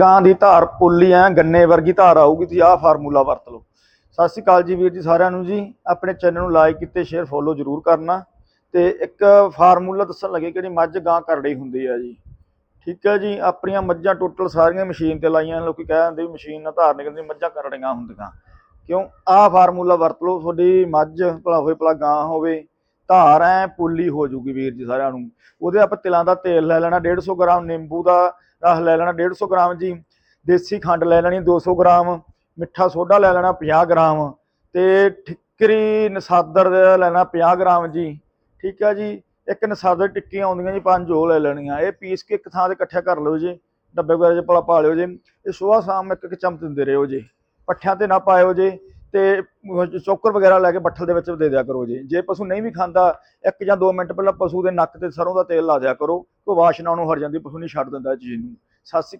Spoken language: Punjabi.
ਗਾਂ ਦੀ ਧਾਰ ਪੁੱਲੀ ਐ, ਗੰਨੇ ਵਰਗੀ ਧਾਰ ਆਊਗੀ, ਤੁਸੀਂ ਆਹ ਫਾਰਮੂਲਾ ਵਰਤ ਲਓ। ਸਤਿ ਸ਼੍ਰੀ ਅਕਾਲ ਜੀ ਵੀਰ ਜੀ ਸਾਰਿਆਂ ਨੂੰ ਜੀ। ਆਪਣੇ ਚੈਨਲ ਨੂੰ ਲਾਈਕ ਕੀਤੇ, ਸ਼ੇਅਰ, ਫੋਲੋ ਜ਼ਰੂਰ ਕਰਨਾ। ਤੇ ਇੱਕ ਫਾਰਮੂਲਾ ਦੱਸਣ ਲੱਗੇ ਕਿਹੜੀ ਮੱਝ ਗਾਂ ਕਰੜੀ ਹੁੰਦੀ ਆ ਜੀ। ਠੀਕ ਹੈ ਜੀ, ਆਪਣੀਆਂ ਮੱਝਾਂ ਟੋਟਲ ਸਾਰੀਆਂ ਮਸ਼ੀਨ ਤੇ ਲਾਈਆਂ, ਲੋਕੀ ਕਹਿ ਦਿੰਦੇ ਮਸ਼ੀਨ ਨਾਲ ਧਾਰ ਨਿਕਲਦੀ, ਮੱਝਾਂ ਕਰੜੀਆਂ ਹੁੰਦੀਆਂ। ਕਿਉਂ? ਆਹ ਫਾਰਮੂਲਾ ਵਰਤ ਲਓ, ਤੁਹਾਡੀ ਮੱਝ ਭਲਾ ਹੋਵੇ ਭਲਾ ਗਾਂ ਹੋਵੇ, ਧਾਰ ਐ, ਪੁੱਲੀ ਹੋ ਜੂਗੀ ਵੀਰ ਜੀ ਸਾਰਿਆਂ ਨੂੰ। ਉਹਦੇ ਆਪਾਂ ਤਿਲਾਂ ਦਾ ਤੇਲ ਲੈ ਲੈਣਾ 150 ਗ੍ਰਾਮ ਨਿੰਬੂ ਦਾ ਰਸ ਲੈ ਲੈਣਾ 150 ਗ੍ਰਾਮ ਜੀ। ਦੇਸੀ ਖੰਡ ਲੈ ਲੈਣੀ 200 ਗ੍ਰਾਮ। ਮਿੱਠਾ ਸੋਡਾ ਲੈ ਲੈਣਾ 50 ਗ੍ਰਾਮ। ਤੇ ਠਿੱਕਰੀ ਨਸਾਦਰ ਲੈਣਾ 50 ਗ੍ਰਾਮ ਜੀ। ਠੀਕ ਹੈ ਜੀ? ਇੱਕ ਨਸਾਦਰ ਟਿੱਕੀਆਂ ਆਉਂਦੀਆਂ ਜੀ, ਪੰਜ ਉਹ ਲੈ ਲੈਣੀਆਂ। ਇਹ ਪੀਸ ਕੇ ਇੱਕ ਥਾਂ ਤੇ ਇਕੱਠਿਆ ਕਰ ਲਓ ਜੀ। ਡੱਬੇ ਵਗੈਰਾ 'ਚ ਪਾ ਪਾ ਲਿਓ ਜੀ। ਇਹ ਸੁਬਾਹ ਸ਼ਾਮ ਇੱਕ ਇੱਕ ਚਮਚ ਦਿੰਦੇ ਰਹੋ ਜੀ। ਪੱਠਿਆਂ ਤੇ ਨਾ ਪਾਇਓ ਜੀ। ਤੇ ਚੋਕਰ ਵਗੈਰਾ ਲੈ ਕੇ ਬੱਠਲ ਦੇ ਵਿੱਚ ਦੇ ਦਿਆ ਕਰੋ ਜੀ। ਜੇ ਪਸ਼ੂ ਨਹੀਂ ਵੀ ਖਾਂਦਾ, ਇੱਕ ਜਾਂ 2 ਮਿੰਟ ਪਹਿਲਾਂ ਪਸ਼ੂ ਦੇ ਨੱਕ ਤੇ ਸਰੋਂ ਦਾ ਤੇਲ ਲਾ ਦਿਆ ਕਰੋ। ਕੋ ਵਾਸ਼ਨਾ ਨੂੰ ਹਰ ਜਾਂਦੀ ਪਸ਼ੂ ਨਹੀਂ ਛੱਡ ਦਿੰਦਾ ਇਹ ਚੀਜ਼ ਨੂੰ। ਸਤਿ ਸ਼੍ਰੀ